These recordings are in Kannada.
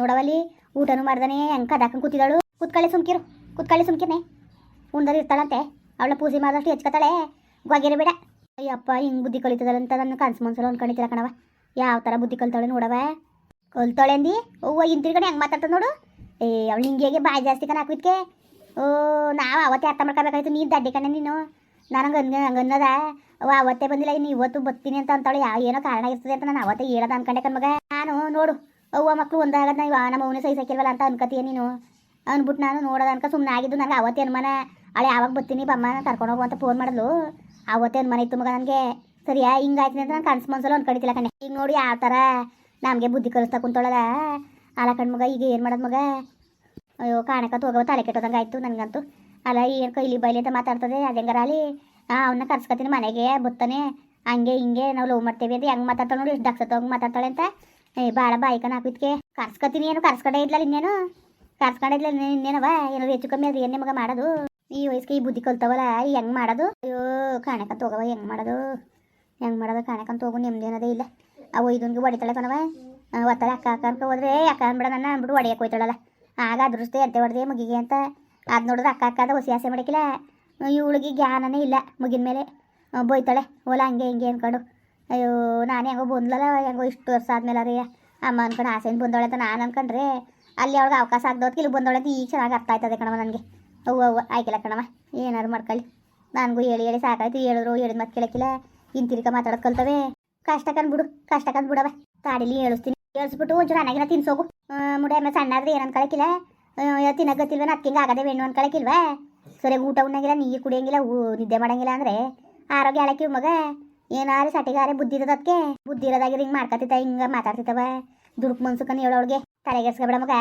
ನೋಡವಲ್ಲಿ, ಊಟನು ಮಾಡ್ದಾನೆ ಹೆಂಗೆ ಕದಾಕಂಗೆ ಕೂತಿದ್ದಾಳು. ಕುತ್ಕಳೆ ಸುಮ್ಕಿರು ಕುತ್ಕಳೆ ಸುಮ್ಕಿರ್ನೆ. ಉಂಡದ ಇರ್ತಾಳಂತೆ ಅವಳ ಪೂಜೆ ಮಾಡಿದಷ್ಟು ಹೆಚ್ಕೊತಾಳೆ ಗೊಗೆರೆ ಬೇಡ. ಅಯ್ಯಪ್ಪ, ಹಿಂಗೆ ಬುದ್ಧಿ ಕಲಿತದಲ್ಲ ಅಂತ ನನ್ನ ಕನ್ಸು ಮನ್ಸಲ್ಲ ಅನ್ಕೊಂಡಿದ್ದಿಲ್ಲ ಕಣವ ಯಾವ ಥರ ಬುದ್ಧಿ ಕಲ್ತಾಳೆ ನೋಡವ ಕಲ್ತಾಳೆ ಅಂದಿ? ಓ ಹಿಂತಿರ್ಗಡೆ ಹೆಂಗೆ ಮಾತಾಡ್ತ ನೋಡು. ಏ, ಅವಳು ಹಿಂಗೆ ಬಾಯಿ ಜಾಸ್ತಿ ಕಣ ಹಾಕಿದ್ಕೆ ಓ, ನಾವು ಅವತ್ತೇ ಅರ್ಥ ಮಾಡ್ಕೋಬೇಕಾಯ್ತು ನೀನು ದಡ್ಡಿ ಕಣೆ ನೀನು. ನನಗೆ ಹಂಗೆ ಹಂಗನ್ನದ ಅವ ಅವತ್ತೇ ಬಂದಿಲ್ಲ, ಇನ್ನು ಇವತ್ತು ಬರ್ತೀನಿ ಅಂತ ಅಂತಾಳೆ. ಯಾವ ಏನೋ ಕಾರಣ ಇರ್ತದೆ ಅಂತ ನಾನು ಅವತ್ತೇ ಹೇಳದ ಅನ್ಕೊಂಡೆ ಕಣ್ಮಗ ನಾನು, ನೋಡು. ಅವ್ವ ಮಕ್ಕಳು ಒಂದಾಗದ ಇವ ನಮ್ಮ ಅವನೇ ಸೈಜ್ ಅಂತ ಅನ್ಕತೀಯ ನೀನು. ಅಂದ್ಬಿಟ್ಟು ನಾನು ನೋಡೋದ ಅನ್ಕ ಸುಮ್ಮನೆ ಆಗಿದ್ದು ನನಗೆ ಅವತ್ತೇ ಅನುಮಾನ. ಅಳೆ ಯಾವಾಗ ಬರ್ತೀನಿ ಬಮ್ಮ ಕರ್ಕೊಂಡು ಹೋಗು ಅಂತ ಫೋನ್ ಮಾಡಿದ್ಲು ಅವತ್ತೇ ಅನುಮಾನ ಇತ್ತು ಮಗ ನನಗೆ. ಸರಿಯಾ ಹಿಂಗಾಯ್ತೀನಿ ಅಂತ ನಾನು ಕನ್ಸು ಮನ್ಸಲ್ಲ ಅನ್ಕೊಂಡಿದ್ದಿಲ್ಲ ಕಣೆ. ಈಗ ನೋಡಿ ಯಾವ ಥರ ನಮಗೆ ಬುದ್ಧಿ ಕಲಿಸ್ತಾ ಕುಂತೋಳಲ್ಲ. ಅಲ್ಲ ಕಣ್ಮಗ ಈಗ ಏನು ಮಾಡೋದು ಮಗ? ಅಯ್ಯೋ ಕಾಣಕತ್ತು ಹೋಗೋ ತಲೆ ಕೆಟ್ಟೋದಂಗೆ ಆಯಿತು ನನಗಂತೂ. ಅಲ್ಲ ಏನು ಕೈಲಿ ಬೈಲಿ ಅಂತ ಮಾತಾಡ್ತದೆ, ಅದು ಹೆಂಗಾರ ಅಲ್ಲಿ? ಅವನ್ನ ಕರ್ಸ್ಕೊತೀನಿ ಮನೆಗೆ, ಬತ್ತಾನೆ. ಹಂಗೆ ಹಿಂಗೆ, ನಾವು ಲವ್ ಮಾಡ್ತೇವೆ ಅಂತ ಹೆಂಗೆ ಮಾತಾಡ್ತಾಳೆ ನೋಡಿ, ಎಷ್ಟು ಡಾಕ್ಸತ್ತ ಹೋಗಿ ಮಾತಾಡ್ತಾಳೆ ಅಂತ. ಏ ಭಾಳ ಬಾಯ್ಕನ ಹಾಕಿದ್ಕೆ. ಕರ್ಸ್ಕೊತೀನಿ ಏನು, ಕರ್ಸ್ಕೊಂಡೇ ಇದ್ಲಲ್ಲ ಇನ್ನೇನು? ಕರ್ಸ್ಕೊಂಡಿದ್ಲ ಇನ್ನೇನವ? ಏನಾದ್ರು ಹೆಚ್ಚು ಕಮ್ಮಿ ಅದು ಏನೇ ಮಗ ಮಾಡೋದು? ಈ ವಯಸ್ಸಿಗೆ ಈ ಬುದ್ಧಿ ಕಲ್ತವಲ್ಲ ಹೆಂಗ್ ಮಾಡೋದು? ಅಯ್ಯೋ ಕಾಣಕಂತ ಹೋಗವ ಹೆಂಗ್ ಮಾಡೋದು? ಹೆಂಗ್ ಮಾಡೋದು ಕಾಣಕಂತ ಹೋಗು ನಿಮ್ದೇನದೇ ಇಲ್ಲ. ಆ ಇದನ್ಗೆ ಹೊಡಿತಾಳೆ ಕಣವ ಒತ್ತಾಳೆ ಅಕ್ಕ ಅಕ್ಕ ಅಂತ ಹೋದ್ರೆ ಅಕ್ಕ ಅನ್ಬಿಡ ನನ್ನ, ಅಂದ್ಬಿಟ್ಟು ಹೊಡಿಯಕ್ಕೆ ಹೋಯ್ತಾಳಲ್ಲ. ಆಗ ಅದೃಷ್ಟೇ ಎಂತೆ ಹೊಡೆದೆ ಮಗಿಗೆ ಅಂತ. ಅದು ನೋಡಿದ್ರೆ ಅಕ್ಕ ಅಕ್ಕದ ಹೊಸಿ ಆಸೆ ಮಾಡಿಕಿಲ್ಲ. ಇವಳಿಗೆ ಜ್ಞಾನನೇ ಇಲ್ಲ. ಮುಗಿನ ಮೇಲೆ ಬೋಯ್ತಾಳೆ. ಓಲ ಹಂಗೆ ಹಿಂಗೆ ಅನ್ಕೊಂಡು ಅಯ್ಯೋ, ನಾನು ಹೆಂಗೋ ಬಂದ್ಲಲ್ಲ ಹೆಂಗೋ ಇಷ್ಟು ವರ್ಷ ಆದ್ಮೇಲೆ ರೀ. ಅಮ್ಮ ಅನ್ಕೊಂಡು ಆಸೆಯಿಂದ ಬಂದವಳೆ ಅಂತ ನಾನು ಅನ್ಕೊಂಡ್ರೆ ಅಲ್ಲಿ ಅವ್ಳಿಗೆ ಅವಕಾಶ ಆಗ್ದೋದಕ್ಕೆ ಇಲ್ಲಿ ಬಂದವಳೆ ಅಂತ ಈಗ ಚೆನ್ನಾಗಿ ಅರ್ಥ ಆಯ್ತದೆ ಕಣವ ನನಗೆ. ಅವ್ವ ಅವ್ವ, ಆಯ್ಕಿಲ್ಲ ಕಣವ ಏನಾದ್ರು ಮಾಡ್ಕೊಳ್ಳಿ. ನನಗೂ ಹೇಳಿ ಹೇಳಿ ಸಾಕಾಯ್ತು, ಹೇಳಿದ್ರು, ಹೇಳಿದ ಮತ್ತೆ ಕೇಳಕ್ಕಿಲ್ಲ ಇಂತಿರಿಕ ಮಾತಾಡೋದು ಕಲ್ತವೆ ಕಷ್ಟ ಕಂದ್ಬಿಡು ಕಷ್ಟ ಕಂದ್ಬಿಡವ ತಾಡಿಲಿ ಹೇಳಿಸ್ತೀನಿ ಹೇಳಿಸ್ಬಿಟ್ಟು ಒಂಚೂರು ಅನ್ನಾಗಿನ ತಿನ್ಸೋಗು. ಮುಡೆ ಆಮೇಲೆ ಸಣ್ಣ ಆದ್ರೆ ಏನು ಅನ್ಕೊಳಕ್ಕಿಲ್ಲ ತಿನ್ನಗತ್ತಿಲ್ವ ಗೊತ್ತಿಲ್ವ ನಕ್ಕಿಂಗ ಆಗದೆ ಹೆಣ್ಣು ಅನ್ಕೊಳಕ್ಕಿಲ್ವ ಸರಿಯಾಗಿ ಊಟ ಉಣ್ಣಂಗಿಲ್ಲ, ನೀರು ಕುಡಿಯಂಗಿಲ್ಲ ನಿದ್ದೆ ಮಾಡಂಗಿಲ್ಲ ಅಂದ್ರೆ ಆರೋಗ್ಯ ಹೇಳಕ್ಕಿವ್ ಮಗ. ಏನಾರು ಸಟಿಗಾರೆ ಬುದ್ಧಿ ಇರೋದು ಬುದ್ಧಿ ಇರೋದಾಗಿ ಹಿಂಗೆ ಮಾಡ್ಕೊತಿತ್ತ ಹಿಂಗೆ ಮಾತಾಡ್ತಿತ್ತವ ದುಡುಕ್ ಮನ್ಸುಕನ್ ಹೇಳೋಳಿಗೆ ತಲೆಗೆಸ್ಕೊಬೇಡ ಮಗ.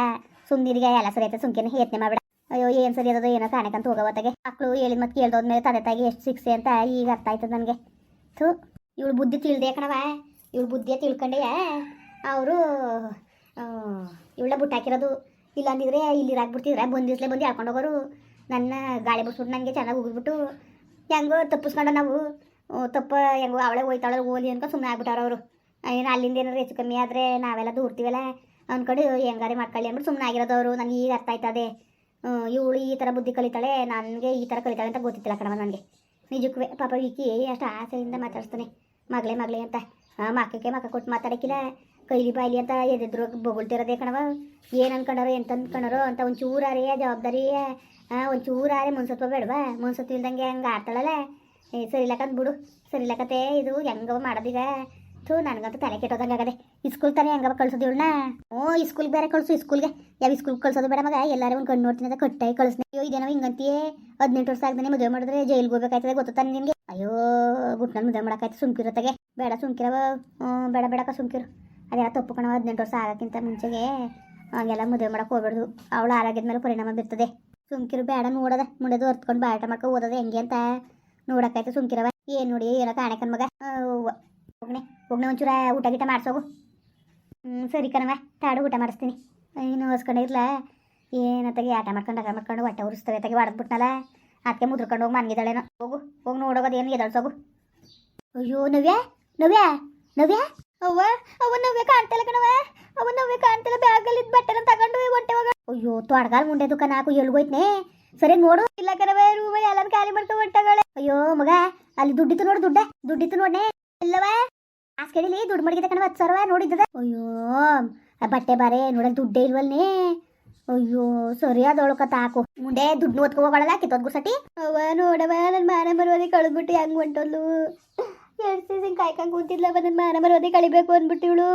ಸುಂದಿರಿಗೆ ಎಲ್ಲ ಸರಿ ಐತೆ, ಸುಮ್ಕೆನೆ ಯತ್ನೆ ಮಾಡ್ಬಿಡ. ಅಯ್ಯೋ, ಏನು ಸರಿ ಅದ, ಏನೋ ಕಾಣಕಂತ ಹೋಗವತ್ತಾಗೆ ಮಕ್ಕಳು ಹೇಳಿದ ಮತ್ತೆ ಕೇಳ್ದೋದ್ಮೇಲೆ ತಂದೆ ತಾಯಿಗೆ ಎಷ್ಟು ಸಿಕ್ಸೆ ಅಂತ ಈಗ ಅರ್ಥ ಆಯ್ತದ ನನಗೆ. ಥೂ, ಇವಳು ಬುದ್ಧಿ ತಿಳಿದೆ ಕಣವ ಇವಳು ಬುದ್ಧಿಯ ತಿಳ್ಕೊಂಡೆ ಅವರು ಇವಳ ಬುಟ್ಟಾಕಿರೋದು. ಇಲ್ಲ ಅಂದಿದ್ರೆ ಇಲ್ಲಿ ಹಾಕ್ಬಿಡ್ತಿದ್ರೆ ಬಂದಿಸ್ಲೆ ಬಂದು ಹಾಕೊಂಡೋಗೋರು ನನ್ನ ಗಾಳಿ ಬಿಟ್ಬಿಟ್ಟು ನನಗೆ ಚೆನ್ನಾಗಿ ಉಗಿದ್ಬಿಟ್ಟು ಹೆಂಗೋ ತಪ್ಪಿಸ್ಕೊಂಡು ನಾವು. ತಪ್ಪ, ಹೆಂಗೋ ಅವಳೆ ಹೋಯ್ತಾಳೆ ಓಲಿ ಅನ್ಕೊ ಸುಮ್ಮನೆ ಆಗ್ಬಿಟ್ಟಾರ ಅವರು. ಏನು ಅಲ್ಲಿಂದ ಏನಾದ್ರು ಹೆಚ್ಚು ಕಮ್ಮಿ ಆದರೆ ನಾವೆಲ್ಲ ದೂರ್ತೀವಲ್ಲ? ಅಂದ್ಕೊಂಡು ಹೆಂಗಾರೆ ಮಾಡ್ಕೊಳ್ಳಿ ಅಂದ್ಬಿಟ್ಟು ಸುಮ್ಮನೆ ಆಗಿರೋದವರು ನನಗೆ ಈಗ ಅರ್ಥ ಆಯ್ತದೆ. ಇವಳು ಈ ಥರ ಬುದ್ಧಿ ಕಲಿತಾಳೆ, ನನಗೆ ಈ ಥರ ಕಲಿತಾಳೆ ಅಂತ ಗೊತ್ತಿತ್ತಿಲ್ಲ ಕಣವ ನನಗೆ. ನಿಜಕ್ಕೆ ಪಾಪ ವಿಕಿ ಅಷ್ಟು ಆಸೆಯಿಂದ ಮಾತಾಡಿಸ್ತಾನೆ. ಮಗಳೇ ಮಗಳೇ ಅಂತ. ಮಕ್ಕಕ್ಕೆ ಮಕ್ಕ ಕೊಟ್ಟು ಮಾತಾಡಕ್ಕಿಲ್ಲ. ಕೈಲಿ ಬಾಯ್ಲಿ ಅಂತ ಎದಿದ್ರು ಬೊಗಳ್ತಿರೋದೇ ಕಣವ. ಏನು ಅನ್ಕೊಂಡಾರೋ, ಎಂತ ಅನ್ಕೊಂಡಾರೋ ಅಂತ ಒಂಚೂರಾರೇ ಜವಾಬ್ದಾರಿ ಒಂಚೂರಾರೆ ಮುನ್ಸತ್ವ ಬೇಡವಾ? ಮುನ್ಸತ್ವ ಇಲ್ದಂಗೆ ಹಂಗೆ ಆಡ್ತಾಳಲ್ಲ? ಏ ಅಂತ ಬಿಡು. ಸರಿಲಕತ್ತೆ ಇದು ಹೆಂಗವ ಮಾಡೋದೀಗ ಥೂ, ನನಗಂತೂ ತಲೆ ಕೆಟ್ಟೋದಂಗೆ ಆಗದೆ. ಇಸ್ಕೂಲ್ ತಾನೇ ಹೆಂಗವ ಕಳ್ಸೋದು ಇವಳನ್ನ? ಓ ಇಸ್ಕೂಲ್ ಬೇರೆ ಕಳಿಸು ಇಸ್ಕೂಲ್ಗೆ ಯಾವ ಇಸ್ಕೂಲ್ ಕಳ್ಸೋದು ಬೇಡ ಮಗ, ಎಲ್ಲರೂ ಒಂದು ಕಣ್ಣು ನೋಡ್ತೀನಿ ಅದ ಕಟ್ಟಾಗಿ ಕಳಿಸ್ತೀನಿ ಅಯ್ಯೋ ಇದೇನೋ ಹಿಂಗಂತೀಯೇ? ಹದಿನೆಂಟು ವರ್ಷ ಆಗ್ದಾನೆ ಮದುವೆ ಮಾಡಿದ್ರೆ ಜೈಲ್ಗೆ ಹೋಗ್ಬೇಕಾಯ್ತದೆ ಗೊತ್ತಾನೆ ನಿಮಗೆ ಅಯ್ಯೋ ಗುಟ್ನಲ್ಲಿ ಮದುವೆ ಮಾಡೋಕ್ಕಾಯ್ತು ಸುಮ್ಕಿರತ್ತಾಗೆ ಬೇಡ ಸುಮ್ಕಿರವ. ಬೇಡ, ಬೇಡಕ್ಕ ಸುಮ್ಕಿರು. ಅದೆಲ್ಲ ತಪ್ಪು ಕಣವ ಹದಿನೆಂಟು ವರ್ಷ ಆಗೋಕ್ಕಿಂತ ಮುಂಚೆಗೆ. ಹಂಗೆಲ್ಲ ಮದುವೆ ಮಾಡಕ್ಕೆ ಹೋಗ್ಬಾರ್ದು. ಅವಳು ಆರೋಗ್ಯದ ಮೇಲೆ ಪರಿಣಾಮ ಬೀರ್ತದೆ. ಸುಮ್ಕಿರು, ಬೇಡ ನೋಡದ, ಮುಂಡೆದು ಹೊರ್ತ್ಕೊಂಡು ಬಾಟ ಮಾಡ್ಕೊ ಓದೋದು ಹೆಂಗೆ ಅಂತ. ನೋಡಕ್ಕಾಯ್ತು ಸುಮ್ಕಿರವ. ಏನು ನೋಡಿ, ಏನೋ ಕಾಣಕನ್ ಮಗ. ಹೋಗ್ನೆ ಹೋಗ್ನೆ ಒಂಚೂರ ಊಟ ಗೀಟ ಮಾಡಿಸೋಗು. ಹ್ಞೂ ಸರಿ ಕಣವ ತಾಡು ಊಟ ಮಾಡಿಸ್ತೀನಿ. ಇನ್ನು ಹೊಸ್ಕೊಂಡೆ ಇರ್ಲ ಏನತ್ತಾಗೆ ಆಟ ಮಾಡ್ಕೊಂಡು ಆಟ ಮಾಡ್ಕೊಂಡು ಹೊಟ್ಟೆ ಉರಿಸ್ತವೆ ತಗೆ ಹೊಡೆದ್ಬಿಟ್ನಲ್ಲ ಅದಕ್ಕೆ ಮುದ್ರಕೊಂಡು ಹೋಗಿ ಮನ್ಗಿದ್ದಾಳೇನೋ ಹೋಗು, ಹೋಗಿ ನೋಡೋಗೋದು ಏನು ಎದಳ್ಸೋಗು ಅಯ್ಯೋ, ನವ್ಯಾ ನವ್ಯಾ ನವ್ಯಾ. ಅವ್ವ ಅವ ನವ್ಯ ಕಾಣ್ತಲ್ಲ ಕಣವ ಅವ ನವ್ಯ ಕಾಣ್ತಲ್ಲ, ಬ್ಯಾಗಲ್ಲಿ ಇದ್ದ ಬಟ್ಟೆನ ತಗೊಂಡು ಹೊಟ್ಟೆ ಹೋಗ ಅಯ್ಯೋ, ತೊಡಗಾಲ್ ಮುಂಡೆ ದುಕಾನ್ ನಾಕು ಎಲ್ಗೋಯ್ತನೆ. ಸರಿ ನೋಡು. ಇಲ್ಲ ಕಣವ ರೂಮ ಎಲ್ಲ ಖಾಲಿ ಮಾಡ್ಕೊ ಹೊಟ್ಟೆಗಳೇ ಅಯ್ಯೋ ಮಗ, ಅಲ್ಲಿ ದುಡ್ಡಿತ್ತು ನೋಡು ದುಡ್ಡ. ದುಡ್ಡಿತ್ತು ನೋಡ್ನೆ ಇಲ್ಲವ ಆಸ್ಕಡಿಲಿ ದುಡ್ಡು ಮಡಗಿದೆ ಕಣ ಹತ್ತು ಸಾವಿರ ಅಯ್ಯೋ ಬಟ್ಟೆ ಬಾರೆ ನೋಡಲ್ ದುಡ್ಡೇ ಇಲ್ವಲ್ನೇ. ಅಯ್ಯೋ ಸರಿ ಅದೊಳಕ ತಾಕು ಮುಂದೆ ದುಡ್ಡು ಓದ್ಕೊ ಕಿತ್ತೋದ್ ಗುಸಟಿ ಅವ್ವ ನೋಡವ ನನ್ನ ಮಾನ ಮರೋದಿ ಕಳೆದ್ಬಿಟ್ಟು ಹೆಂಗ್ ಹೊಂಟೋದ್ಲು. ಎರಡು ಸೀಸನ್ ಕಾಯ್ಕಂಗ್ ಕೂತಿದ್ಲವ ನನ್ನ ಮಾನ ಮರೋದಿ ಕಳಿಬೇಕು ಅಂದ್ಬಿಟ್ಟಿವಳು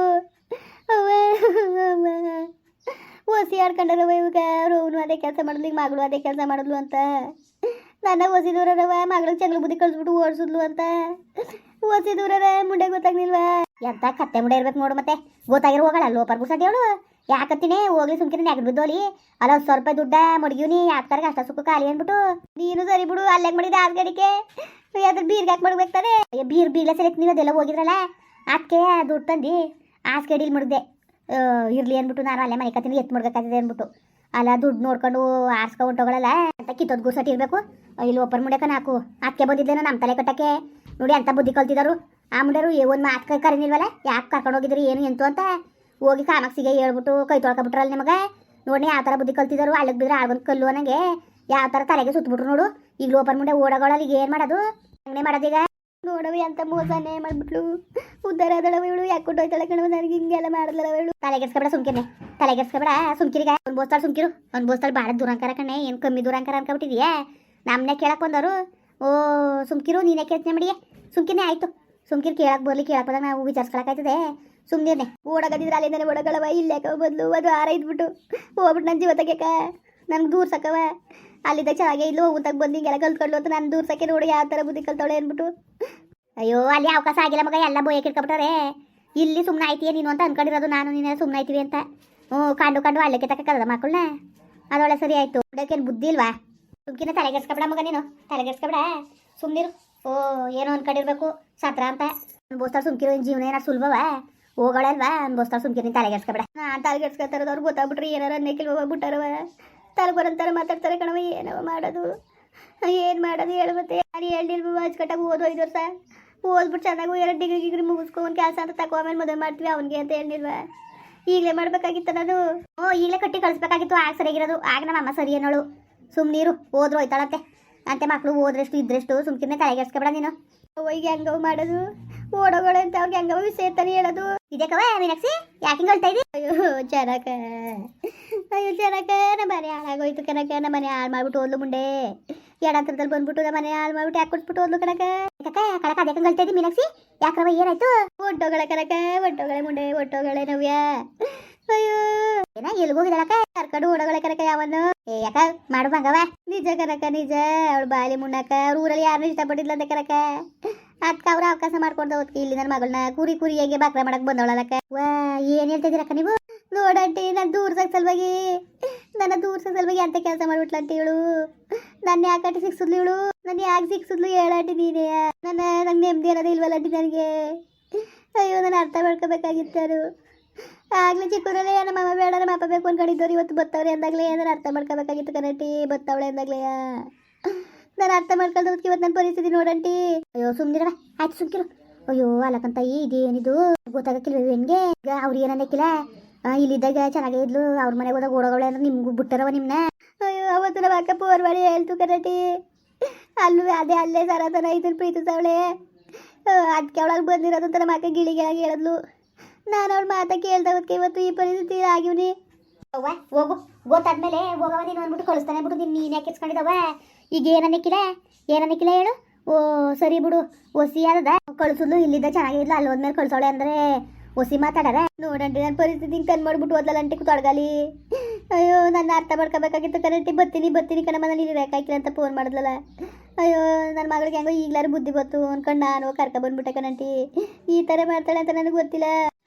ಅವ್ವ ಓಸಿ ಆಡ್ಕೊಂಡರವ ಇವಾಗ ರೋನು ಅದೇ ಕೆಲಸ ಮಾಡಿದ್ಲು, ಈಗ ಮಗಳು ಅದೇ ಕೆಲಸ ಮಾಡಿದ್ಲು ಅಂತ. ನನ್ನ ಓಸಿ ದೂರರವ ಮಗಳಿಗೆ ಚಂಗ್ಳು ಬುದ್ಧಿ ಕಳ್ಸ್ಬಿಟ್ಟು ಓಡಿಸಿದ್ಲು ಅಂತ. ಓಸಿ ದೂರರ ಮುಂಡೆ ಗೊತ್ತಾಗ್ಲಿಲ್ವಾ? ಎಂತ ಕತ್ತೆ ಮುಂಡೆ ಇರ್ಬೇಕು ನೋಡು ಮತ್ತೆ. ಗೊತ್ತಾಗಿರೋ ಹೋಗಲ್ಲ, ಲೋಪರ್ ಗುಸಟಿ ಹೇಳು ಯಾಕತ್ತೀನಿ? ಹೋಗ್ಲಿ ಸುಮ್ಕಿನ ನೆಗಡ್ ಬಿದ್ದೋಲಿ. ಅಲ್ಲ ಸಾವಿರ ರೂಪಾಯಿ ದುಡ್ಡ ಮಡಗಿವ್ನಿ ಯಾಕ್ತಾರ ಅಷ್ಟ ಸುಖ ಖಾಲಿ ಅಂದ್ಬಿಟ್ಟು ನೀನು ಸರಿ ಬಿಡು ಅಲ್ಲೇ ಮಾಡಿದ ಆದ ಗಡಿಕೆ ಅದ್ರ ಬೀರ್ಗೆ ಹಾಕಿ ಮಾಡ್ಬೇಕು ತಾನೆ. ಅಯ್ಯೋ, ಬೀರ್ ಬೀರ್ಲ ಸೆಲೆಕ್ಟ್ ನೀವು ಅದೆಲ್ಲ ಹೋಗಿದ್ರಲ್ಲ. ಅದಕ್ಕೆ ದುಡ್ಡು ತಂದು ಆಸ್ಕಡಿಲಿ ಮುಡ್ದೆ ಇರ್ಲಿ ಅಂದ್ಬಿಟ್ಟು ನಾನು ಅಲ್ಲೇ ಮನೆ ಕತ್ತೀನಿ ಎತ್ತು ಮಾಡ್ಬೇಕಾಗ್ತದೆ ಅಂದ್ಬಿಟ್ಟು ಅಲ್ಲ ದುಡ್ಡು ನೋಡ್ಕೊಂಡು ಆರ್ಸ್ಕೊಂಡು ಹೊಂಟೋಗಳಲ್ಲ ಅಂತ ಕಿತ್ತೋದ್ ಗುರ್ಸಟ್ ಇರಬೇಕು. ಇಲ್ಲಿ ಒಪ್ಪರ್ ಮುಡ್ಯಕ ನಾಕು ಅದಕ್ಕೆ ಬಂದಿದ್ದೇನೋ ನಮ್ಮ ತಲೆ ಕಟ್ಟಕ್ಕೆ. ನೋಡಿ ಅಂತ ಬುದ್ಧಿ ಕಲ್ತಿದ್ದಾರು ಆ ಮುಂಡರು ಒಂದು ಮಾತು ಕರೀನಿಲ್ವಲ್ಲ? ಯಾಕೆ ಕರ್ಕೊಂಡು ಹೋಗಿದ್ರು, ಏನು ಎಂತು ಅಂತ ಹೋಗಿ ಕಾಮಾಕ್ಸಿಗೆ ಹೇಳ್ಬಿಟ್ಟು ಕೈ ತೊಳ್ಕೊಬಿಟ್ರಲ್ಲ ನಿಮಗೆ. ನೋಡಿ ಯಾವ ಥರ ಬುದ್ಧಿ ಕಲ್ತಿದ್ದಾರು ಅಲ್ಲಿಗೆ ಬಿದ್ರೆ ಆಳ್ಗೊಂದು ಕಲ್ಲು ಅನ್ನಂಗೆ. ಯಾವ ಥರ ತಲೆಗೆ ಸುತ್ತಬಿಟ್ರು ನೋಡು. ಈಗ ಲೋಪರ್ ಮುಂಡೆ ಓಡೋಗಳಲ್ಲಿ ಈಗ ಏನು ಮಾಡೋದು? ಹಂಗೆ ಮಾಡೋದೀಗ ನೋಡವಿ ಅಂತ ಮೋಸನೇ ಮಾಡ್ಬಿಟ್ಲು. ಉದ್ದಾರ ಅದಳವ ಇವಳು, ಯಾಕೆ ಕೊಟ್ಟೋಯ್ತಾಳೆ ಕಣವ ನನಗೆ ಹಿಂಗೆಲ್ಲ ಮಾಡಿದ್ಲವ ಇವಳು. ತಲೆಗೆಸ್ಕೊಬೇಡ ಸುಮ್ಕಿರ್ನೆ ತಲೆಗೆಸ್ಕೊಬೇಡ ಸುಮ್ಕಿರಿಗ ಒಂದು ಬೋಸ್ತಾಳು ಸುಮ್ಕಿರು ಒಂದು ಬೋಸ್ತಾಳು ಭಾಳ ದೂರಂಕರ ಕಣೆ, ಏನು ಕಮ್ಮಿ ದೂರಂಕರ ಅನ್ಕೊಬಿಟ್ಟಿದ್ಯಾ? ನಮ್ಮನೆ ಕೇಳಕ್ಕೆ ಬಂದವರು. ಓ, ಸುಮ್ಕಿರು, ನೀನೇ ಕೇಳ್ತೀನಿ ಮಾಡಿ ಸುಮ್ಕಿರ್ನೆ, ಆಯ್ತು. ಸುಮ್ಕಿರು ಕೇಳಕ್ಕೆ ಬರ್ಲಿ ಕೇಳಕ್ಕೆ ಬಂದಾಗ ನಾವು ವಿಚಾರಿಸ್ಕೊಳಕಾಯ್ತದೆ ಸುಮ್ಮನೆ ಓಡಗದಿದ್ರೆ ಅಲ್ಲಿಂದನೇ ಓಡಗಳವ ಇಲ್ಲೇಕ ಬದಲು, ಅದು ಆರ ಇದ್ಬಿಟ್ಟು. ಹೋಗ್ಬಿಟ್ಟು ನನ್ನ ಜೀವ ತೆಗ್ಯಾಕ ನನ್ಗೆ ದೂರ ಸಾಕವ. ಅಲ್ಲಿದ್ದ ಚೆನ್ನಾಗೆ ಇಲ್ಲೂ ಹೋಗುತ್ತಾಗ ಬಂದು ಹಿಂಗೆಲ್ಲ ಕಲ್ತ್ಕೊಂಡು ಅಂತ ನಾನು ದೂರ ಸಕ್ಕೆ ನೋಡಿ, ಯಾವ ಥರ ಬುದ್ಧಿ ಕಲ್ತವಳೆ ಅಂದ್ಬಿಟ್ಟು. ಅಯ್ಯೋ, ಅಲ್ಲಿ ಅವಕಾಶ ಆಗಿಲ್ಲ ಮಗ, ಎಲ್ಲ ಬೋಯಕ್ಕೆ ಇಟ್ಕೊಬಿಟ್ಟಾರೆ ಇಲ್ಲಿ ಸುಮ್ಮನೆ ಆಯ್ತೀಯ ನೀನು ಅಂತ ಅನ್ಕೊಂಡಿರೋದು ನಾನು, ನೀನೇ ಸುಮ್ಮನೆ ಆಯ್ತೀವಿ ಅಂತ. ಹ್ಞೂ, ಕಂಡು ಕಂಡು ಅಳ್ಳಕ್ಕೆ ತಕ್ಕದ ಮಕ್ಕಳನ್ನ. ಅದೊಳ್ಳೆ ಸರಿ ಆಯ್ತು. ಅದಕ್ಕೇನು ಬುದ್ಧಿ ಇಲ್ವಾ? ಸುಮ್ಕಿನ ತಲೆಗೆಡ್ಸ್ಕೊಬಿಡ ಮಗ ನೀನು ತಲೆಗೆಡ್ಸ್ಕೊಬಿಡ ಸುಮ್ಮನಿರು ಓ, ಏನೋ ಅನ್ಕೊಂಡಿರ್ಬೇಕು, ಸತ್ರ ಅಂತ. ಬೋಸ್ತ ಸುಮ್ಕಿರೋ ನಿನ್ ಜೀವನ ಏನಾರು ಸುಲಭವ? ಹೋಗಳಲ್ವಾ ಅನ್ಬೋಸ್ತಾರ ಸುಮ್ಕಿರ ತಲೆಗೆಡ್ಸ್ಕೊಬಿಡ ನಾನು ತಲೆಗೆಡ್ಸ್ಕೊತಾರದು ಅವ್ರು ಗೊತ್ತಾಗ್ಬಿಟ್ರಿ ಏನಾರ ಅನ್ನಕ್ಕಿಲ್ವ ಹೋಗ್ಬಿಟ್ಟಾರವ. ತಲೆ ಬರಂತಾರೆ ಮಾತಾಡ್ತಾರೆ ಕಣವ ಏನವ ಮಾಡೋದು? ಏನು ಮಾಡೋದು ಹೇಳ್ಬತ್ತೆ ಯಾರು ಹೇಳಿಲ್ವ ಅಚ್ಚುಕಟ್ಟಾಗಿ ಓದು ಐದು ವರ್ಷ? ಓದ್ಬಿಟ್ಟು ಚೆನ್ನಾಗಿ ಎರಡು ಡಿಗ್ರಿ ಗಿಗ್ರಿ ಮುಗಿಸ್ಕೊಂಡು ಕೆಲಸ ಅಂತ ತಗೋ, ಆಮೇಲೆ ಮದುವೆ ಮಾಡ್ತೀವಿ ಅವನಿಗೆ ಅಂತ ಹೇಳಿಲ್ವ? ಈಗಲೇ ಮಾಡ್ಬೇಕಾಗಿತ್ತು ಅನ್ನೋದು. ಓ, ಈಗಲೇ ಕಟ್ಟಿ ಕಳಿಸ್ಬೇಕಾಗಿತ್ತು, ಆಗ ಸರಿಯಾಗಿರೋದು. ಆಗ ನಮ್ಮ ಅಮ್ಮ ಸರಿ ಅನ್ನೋಳು. ಸುಮ್ಮನೀರು ಹೋದ್ರು ಹೋಯ್ತಾಳತ್ತೆ ಅಂತೆ ಮಕ್ಕಳು ಓದ್ರೆಷ್ಟು, ಇದ್ರೆಷ್ಟು ಸುಮ್ಕಿನ್ನ ತಲೆಗೆಡ್ಸ್ಕೊಬೇಡ ನೀನು. ಈಗ ಹೆಂಗವ ಮಾಡೋದು? ಓಡೋಗಳು ಅಂತ ಅವ್ರಿಗೆ ಹೆಂಗವ ವಿಷಯ ತಾನೇ ಹೇಳೋದು? ಇದಕ್ಕವ ಮೀನಾಕ್ಷಿ? ಯಾಕೆ ಹಿಂಗೆ ಹೇಳ್ತಾ ಅಯ್ಯೋ, ಜನಕ. ಅಯ್ಯೋ, ಜನಕ ನಮ್ಮ ಮನೆ ಹಾಳಾಗೋಯ್ತು ಕನಕ ನಮ್ಮ ಮನೆ ಹಾಳು ಮಾಡ್ಬಿಟ್ಟು ಓದ್ಲು ಮುಂಡೆ ಎಡಂತರದಲ್ಲಿ ಬಂದ್ಬಿಟ್ಟು ಮನೆ ಹಾಳು ಮಾಡ್ಬಿಟ್ಟು ಯಾಕೆ ಕೊಟ್ಬಿಟ್ಟು ಹೋದ್ಲು ಕಣಕ ಕಕ್ಕ ಕಳಕ ಅದಕ್ಕೆ ಹೇಳ್ತಾ ಇದ್ದಿ ಮೀನಾಕ್ಷಿ? ಯಾಕ್ರವ ಏನಾಯ್ತು? ಒಟ್ಟೋಗಳ ಕಣಕ ಒಟ್ಟೋಗಳೆ ಮುಂಡೆ, ಒಟ್ಟೋಗಳೆ ನವ್ಯ. ಅಯ್ಯೋ, ಏನ ಎಲ್ಲಿ ಹೋಗಿದಳಕ ಕರ್ಕೊಂಡು ಓಡೋಗಳೆ ಕನಕ ಯಾವನು. ಏ ಯಾಕ ಮಾಡು ಬಂಗವ. ನಿಜ ಕನಕ ನಿಜ. ಅವಳು ಬಾಲಿ ಮುಣ್ಣಕ ಅವ್ರ ಊರಲ್ಲಿ ಯಾರನ್ನೂ ಅಂತ ಕನಕ ಅದ್ಕ ಅವ್ರ ಅವಕಾಶ ಮಾಡ್ಕೊಂಡು ಹೋದ್ಕಿ ಇಲ್ಲಿ ನನ್ನ ಮಗಳನ್ನ ಕುರಿ ಕುರಿಯಾಗಿ ಬಾಕ್ರ ಮಾಡಕ್ ಬಂದವಳಕ್ಕ ವಾ, ಏನ್ ಹೇಳ್ತಿದ್ದೀರಕ್ಕ ನೀವು? ನೋಡಂಟಿ ನಾನು ದೂರ್ಸಕ್ ಸಲುವಾಗಿ. ನನ್ನ ದೂರ್ಸಕ್ ಸಲುವಾಗಿ ಅಂತ ಕೆಲಸ ಮಾಡ್ಬಿಟ್ಲಂತ ಇವಳು. ನನ್ನ ಯಾಕಟ್ಟಿ ಸಿಕ್ಸಿದ್ಲು ಇವಳು? ನನ್ನ ಯಾಕೆ ಸಿಕ್ಸಿದ್ಲು ಹೇಳಂಟಿ ನೀನೇ. ನನ್ನ ನಂಗೆ ನೆಮ್ಮದಿ ಅನ್ನೋದು ಇಲ್ವಲ್ಲಂಟಿ ನನಗೆ. ಅಯ್ಯೋ, ನಾನು ಅರ್ಥ ಮಾಡ್ಕೋಬೇಕಾಗಿತ್ತು ಆಗ್ಲಿ ಚಿಕ್ಕೂರಲ್ಲೇ ನಮ್ಮ ಅಮ್ಮ ಬೇಡ, ನಮ್ಮ ಅಪ್ಪ ಬೇಕು ಅನ್ಕೊಂಡಿದ್ದವ್ರು ಇವತ್ತು ಬತ್ತವ್ರೆ ಅಂದಾಗಲೇ ನಾನು ಅರ್ಥ ಮಾಡ್ಕೋಬೇಕಾಗಿತ್ತು ಕನಟಿ ಬತ್ತವಳೆ ಅಂದಾಗಲೇ. ನಾನು ಅರ್ಥ ಮಾಡ್ಕೊಳ್ದಕ್ಕೆ ಇವತ್ತು ನನ್ನ ಪರಿಸ್ಥಿತಿ ನೋಡಂಟಿ ಅಯ್ಯೋ ಸುಮ್ಮನೆ ಆಯ್ತು, ಸುಮ್ಕಿರು. ಅಯ್ಯೋ ಅಲ್ಲಕ್ಕಂತ ಇದೇನಿದು ಗೊತ್ತಾಗಕ್ಕಿಲ್ವ ಹೆಂಗೆ ಈಗ ಅವ್ರು ಏನನ್ನಕ್ಕಿಲ್ಲ ಇಲ್ಲಿದ್ದಾಗ ಚೆನ್ನಾಗೇ ಇದ್ಲು. ಅವ್ರ ಮನೆಗೆ ಹೋದಾಗ ಓಡೋಗಳೆ ಅಂದ್ರೆ ನಿಮ್ಗೂ ಬಿಟ್ಟರವ ನಿಮ್ನ? ಅಯ್ಯೋ, ಅವತ್ತು ನಮ್ಮ ಅಕ್ಕ ಮಾಡಿ ಹೇಳ್ತು ಕರಟಿ ಅಲ್ಲೂ ಅದೇ ಅಲ್ಲೇ ಸರತನ ಇದ್ರ ಪ್ರೀತಿಸವಳೆ ಅದಕ್ಕೆ ಅವಳಾಗ ಬಂದಿರೋದು ಅಂತ ನಮ್ಮ ಅಕ್ಕ ಗಿಳಿಗೆಳಗೆ ಹೇಳಿದ್ಲು. ನಾನು ಅವಳು ಮಾತ ಕೇಳ್ದವಕ್ಕೆ ಇವತ್ತು ಈ ಪರಿಸ್ಥಿತಿ ಆಗಿವ್ನಿ. ಅವ್ವ, ಹೋಗು. ಗೊತ್ತಾದ್ಮೇಲೆ ಹೋಗವ ನೀನು ಅಂದ್ಬಿಟ್ಟು ಕಳಿಸ್ತಾನೆ ಬಿಡು ನೀನು ನೀನು ಯಾಕೆ ಇಸ್ಕೊಂಡಿದವ ಈಗ ಏನನ್ನಕ್ಕಿಲ್ಲ ಏನನ್ನಕ್ಕಿಲ್ಲ ಹೇಳು? ಓ, ಸರಿ ಬಿಡು. ಒಸಿ ಆದದ. ಕಳಿಸಿದ್ಲು, ಇಲ್ಲಿದ್ದ ಚೆನ್ನಾಗಿಲ್ಲ ಅಲ್ಲಿ ಹೋದ್ಮೇಲೆ ಕಳ್ಸೋಳೆ ಅಂದ್ರೆ ಒಸಿ ಮಾತಾಡಾರ? ನೋಡಂಡ್ರಿ ನನ್ನ ಪರಿಸ್ಥಿತಿ ಹಿಂಗೆ ಕಣ್ ಮಾಡ್ಬಿಟ್ಟು ಓದ್ಲಂಟಿ ತೊಡಗಲಿ ಅಯ್ಯೋ, ನನ್ನ ಅರ್ಥ ಮಾಡ್ಕೋಬೇಕಾಗಿತ್ತು ಕರೆಂಟಿ ಬರ್ತೀನಿ ಬರ್ತೀನಿ ಕಣ ಮನೇಲಿ ಇರಕಾಕಿಲ್ಲ ಅಂತ ಫೋನ್ ಮಾಡಿದ್ಲಲ್ಲ. ಅಯ್ಯೋ ನನ್ನ ಮಗಳಿಗೆ ಹೆಂಗೋ ಈಗ್ಲಾರು ಬುದ್ಧಿ ಬತ್ತು ಅನ್ಕೊಂಡು ನಾನು ಕರ್ಕೊ ಬಂದ್ಬಿಟ್ಟೆ ಕಣಂಟಿ. ಈ ಥರ ಮಾಡ್ತಾಳೆ ಅಂತ ನನಗೆ ಗೊತ್ತಿಲ್ಲ.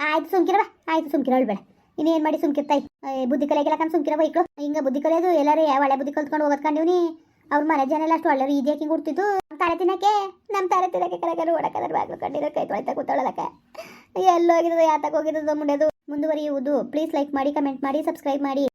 ಆಯ್ತು ಸುಮ್ಕಿರವ ಆಯ್ತು ಸುಮ್ಕಿರ ಹೇಳ್ಬೇಡ ಇನ್ನೇನು ಮಾಡಿ ಸುಮ್ಕಿರ್ತಾಯಿ ಬುದ್ಧಿ ಕಲಿಯಾಗಿಲ್ಲ ಕಣ್, ಸುಮ್ಕಿರ ಬೈಕ್ಳು ಹಿಂಗೆ ಬುದ್ಧಿ ಕಲಿಯೋದು ಎಲ್ಲರೂ ಒಳ್ಳೆ ಬುದ್ಧಿ ಕಲ್ತ್ಕೊಂಡು ಹೋಗೋದ್ಕೊಂಡಿವ್ನಿ ಅವ್ರ ಮನೆ ಜನ ಎಲ್ಲ ಅಷ್ಟು ಒಳ್ಳೆ ಈಜಿ ಹಾಕಿ ಕೊಡ್ತಿದ್ದು ತಾರೆ ತಿನ್ನಕ್ಕೆ ನಮ್ಮ ತಾರೆ ತಿನ್ನಕ್ಕೆ ಕರೆಕರು ಓಡಕದ್ರ ಬಾಗ್ಲು ಕಂಡಿರೋ ಕೈ ತೊಳಿತಾ ಎಲ್ಲ ಎಲ್ಲೋಗಿರೋದು ಯಾತಕ್ಕೆ ಹೋಗಿರೋದು ಮುಂಡೆದು, ಮುಂದುವರಿಯುವುದು. ಪ್ಲೀಸ್ ಲೈಕ್ ಮಾಡಿ ಕಮೆಂಟ್ ಮಾಡಿ ಸಬ್ಸ್ಕ್ರೈಬ್ ಮಾಡಿ.